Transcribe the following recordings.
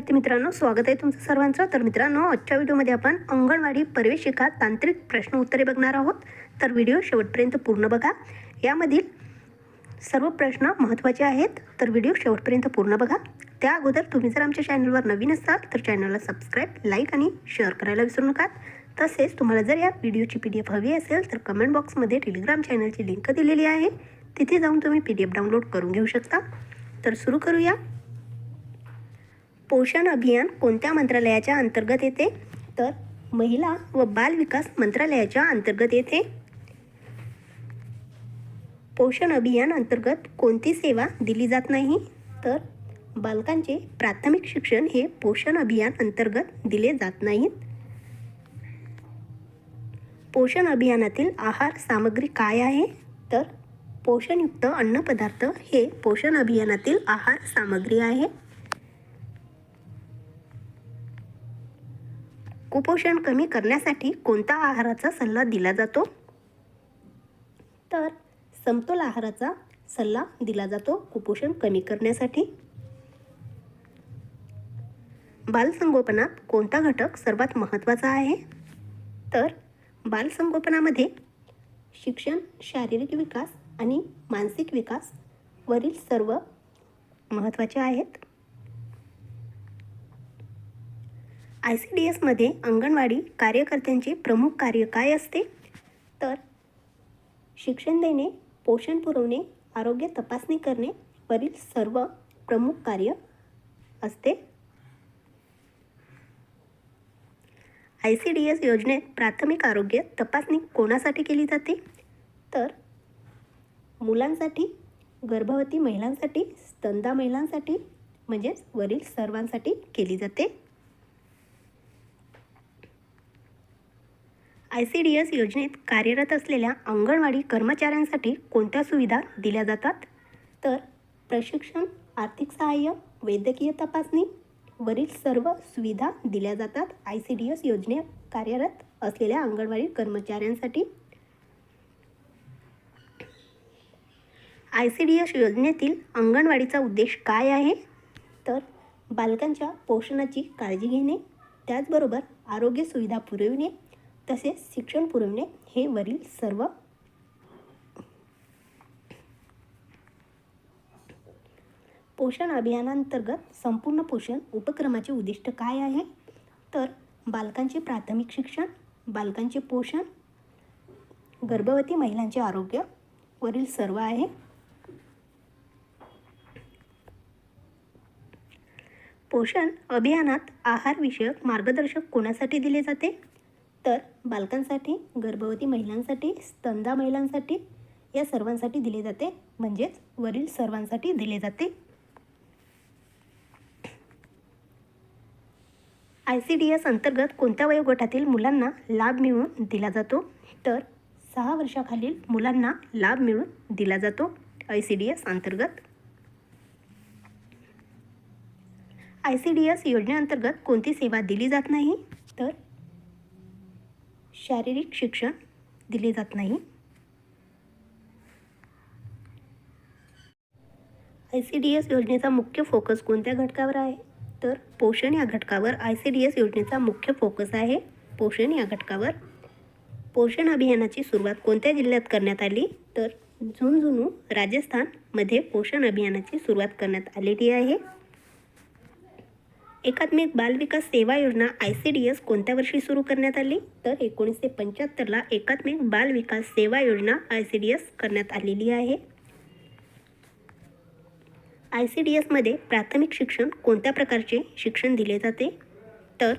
विद्यार्थी मित्रांनो स्वागत आहे तुमचं सर्वांचं. तर मित्रांनो आजच्या व्हिडिओमध्ये आपण अंगणवाडी प्रवेशिका तांत्रिक प्रश्न उत्तरे बघणार आहोत. तर व्हिडिओ शेवटपर्यंत पूर्ण बघा. यामधील सर्व प्रश्न महत्त्वाचे आहेत. तर व्हिडिओ शेवटपर्यंत पूर्ण बघा. त्या अगोदर तुम्ही जर आमच्या चॅनलवर नवीन असाल तर चॅनलला सबस्क्राईब लाईक आणि शेअर करायला विसरू नका. तसेच तुम्हाला जर या व्हिडिओची पी डी एफ हवी असेल तर कमेंट बॉक्समध्ये टेलिग्राम चॅनलची लिंक दिलेली आहे. तिथे जाऊन तुम्ही पी डी एफ डाउनलोड करून घेऊ शकता. तर सुरू करूया. पोषण अभियान कोणत्या मंत्रालयाच्या अंतर्गत येते? तर महिला व बाल विकास मंत्रालयाच्या अंतर्गत येते. पोषण अभियान अंतर्गत कोणती सेवा दिली जात नाही? तर बालकांचे प्राथमिक शिक्षण हे पोषण अभियान अंतर्गत दिले जात नाहीत. पोषण अभियानातील आहार सामग्री काय आहे? तर पोषणयुक्त अन्नपदार्थ हे पोषण अभियानातील आहार सामग्री आहे. कुपोषण कमी करण्यासाठी कोणता आहाराचा सल्ला दिला जातो? तर समतोल आहाराचा सल्ला दिला जातो कुपोषण कमी करण्यासाठी. बालसंगोपनात कोणता घटक सर्वात महत्त्वाचा आहे? तर बालसंगोपनामध्ये शिक्षण शारीरिक विकास आणि मानसिक विकास वरील सर्व महत्त्वाचे आहेत. आय सी डी एसमध्ये अंगणवाडी कार्यकर्त्यांचे प्रमुख कार्य काय असते? तर शिक्षण देणे पोषण पुरवणे आरोग्य तपासणी करणे वरील सर्व प्रमुख कार्य असते. आय सी डी एस योजनेत प्राथमिक आरोग्य तपासणी कोणासाठी केली जाते? तर मुलांसाठी गर्भवती महिलांसाठी स्तंदा महिलांसाठी म्हणजेच वरील सर्वांसाठी केली जाते. आय सी डी एस योजनेत कार्यरत असलेल्या अंगणवाडी कर्मचाऱ्यांसाठी कोणत्या सुविधा दिल्या जातात? तर प्रशिक्षण आर्थिक सहाय्य वैद्यकीय तपासणी वरील सर्व सुविधा दिल्या जातात आय सी डी एस योजने कार्यरत असलेल्या अंगणवाडी कर्मचाऱ्यांसाठी. आय सी डी एस योजनेतील अंगणवाडीचा उद्देश काय आहे? तर बालकांच्या पोषणाची काळजी घेणे त्याचबरोबर आरोग्य सुविधा पुरविणे तसेच शिक्षण पुरवणे हे वरील सर्व पोषण अभियानांतर्गत संपूर्ण पोषण उपक्रमाचे उद्दिष्ट काय आहे? तर बालकांचे प्राथमिक शिक्षण बालकांचे पोषण गर्भवती महिलांचे आरोग्य वरील सर्व आहे. पोषण अभियानात आहारविषयक मार्गदर्शक कोणासाठी दिले जाते? तर बालकांसाठी गर्भवती महिलांसाठी स्तंदा महिलांसाठी या सर्वांसाठी दिले जाते. म्हणजेच वरील सर्वांसाठी दिले जाते. आय सी डी एस अंतर्गत कोणत्या वयोगटातील मुलांना लाभ मिळून दिला जातो? तर सहा वर्षाखालील मुलांना लाभ मिळून दिला जातो आय सी डी एस अंतर्गत. आय सी डी एस योजनेअंतर्गत कोणती सेवा दिली जात नाही? तर शारीरिक शिक्षण दिले जात नाही. आय सी डी एस योजनेचा मुख्य फोकस कोणत्या घटकावर आहे? तर पोषण या घटकावर आय सी डी एस योजनेचा मुख्य फोकस आहे पोषण या घटकावर. पोषण अभियानाची सुरुवात कोणत्या जिल्ह्यात करण्यात आली? तर झुंझुनू राजस्थानमध्ये पोषण अभियानाची सुरुवात करण्यात आलेली आहे. एकात्मिक बालविकास सेवा योजना आय सी डी एस कोणत्या वर्षी सुरू करण्यात आली? तर एकोणीसशे पंच्याहत्तरला एकात्मिक बालविकास सेवा योजना आय सी डी एस करण्यात आलेली आहे. आय सी डी एसमध्ये प्राथमिक शिक्षण कोणत्या प्रकारचे शिक्षण दिले जाते? तर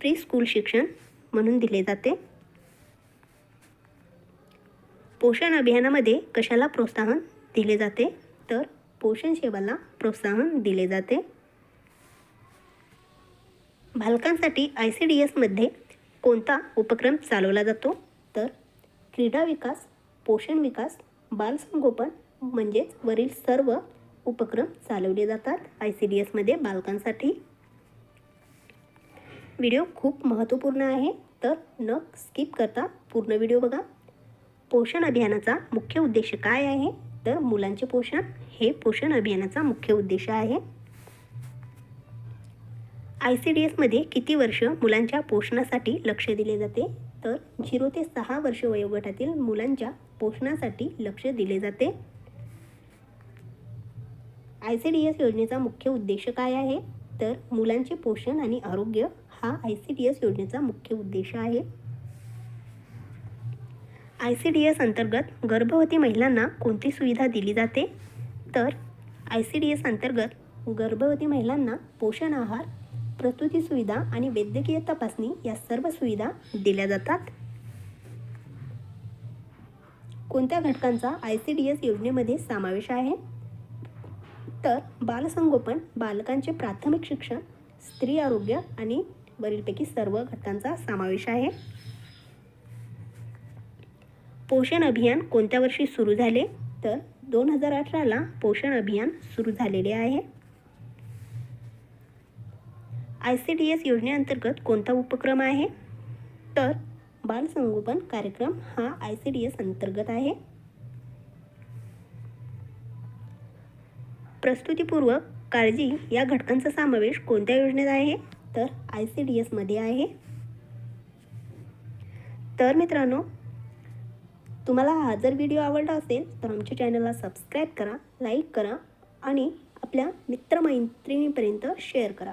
प्री स्कूल शिक्षण म्हणून दिले जाते. पोषण अभियानामध्ये कशाला प्रोत्साहन दिले जाते? तर पोषण सेवाला प्रोत्साहन दिले जाते. बालकांसाठी आय सी डी एसमध्ये कोणता उपक्रम चालवला जातो? तर क्रीडा विकास पोषण विकास बालसंगोपन म्हणजेच वरील सर्व उपक्रम चालवले जातात आय सी डी एसमध्ये बालकांसाठी. व्हिडिओ खूप महत्त्वपूर्ण आहे तर न स्किप करता पूर्ण व्हिडिओ बघा. पोषण अभियानाचा मुख्य उद्देश काय आहे? तर मुलांचे पोषण हे पोषण अभियानाचा मुख्य उद्देश आहे. आय सी डी एसमध्ये किती वर्ष मुलांच्या पोषणासाठी लक्ष दिले जाते? तर झिरो ते सहा वर्ष वयोगटातील मुलांच्या पोषणासाठी लक्ष दिले जाते. आय सी डी एस योजनेचा मुख्य उद्देश काय आहे? तर मुलांचे पोषण आणि आरोग्य हा आय सी डी एस योजनेचा मुख्य उद्देश आहे. आय सी डी एस अंतर्गत गर्भवती महिलांना कोणती सुविधा दिली जाते? तर आय सी डी एस अंतर्गत गर्भवती महिलांना पोषण आहार प्रसूती सुविधा आणि वैद्यकीय तपासणी या सर्व सुविधा दिल्या जातात. कोणत्या घटकांचा आय सी डी एस योजनेमध्ये समावेश आहे? तर बालसंगोपन बालकांचे प्राथमिक शिक्षण स्त्री आरोग्य आणि वरीलपैकी सर्व घटकांचा समावेश आहे. पोषण अभियान कोणत्या वर्षी सुरू झाले? तर दोन हजार अठराला पोषण अभियान सुरू झालेले आहे. आय सी डी एस योजनेअंतर्गत कोणता उपक्रम आहे? तर बालसंगोपन कार्यक्रम हा आय सी डी एस अंतर्गत आहे. प्रस्तुतीपूर्वक काळजी या घटकांचा समावेश कोणत्या योजनेत आहे? तर आय सी डी एसमध्ये आहे. तर मित्रांनो तुम्हाला हा जर व्हिडिओ आवडला असेल तर आमच्या चॅनलला सबस्क्राईब करा लाईक करा आणि आपल्या मित्रमैत्रिणीपर्यंत शेअर करा.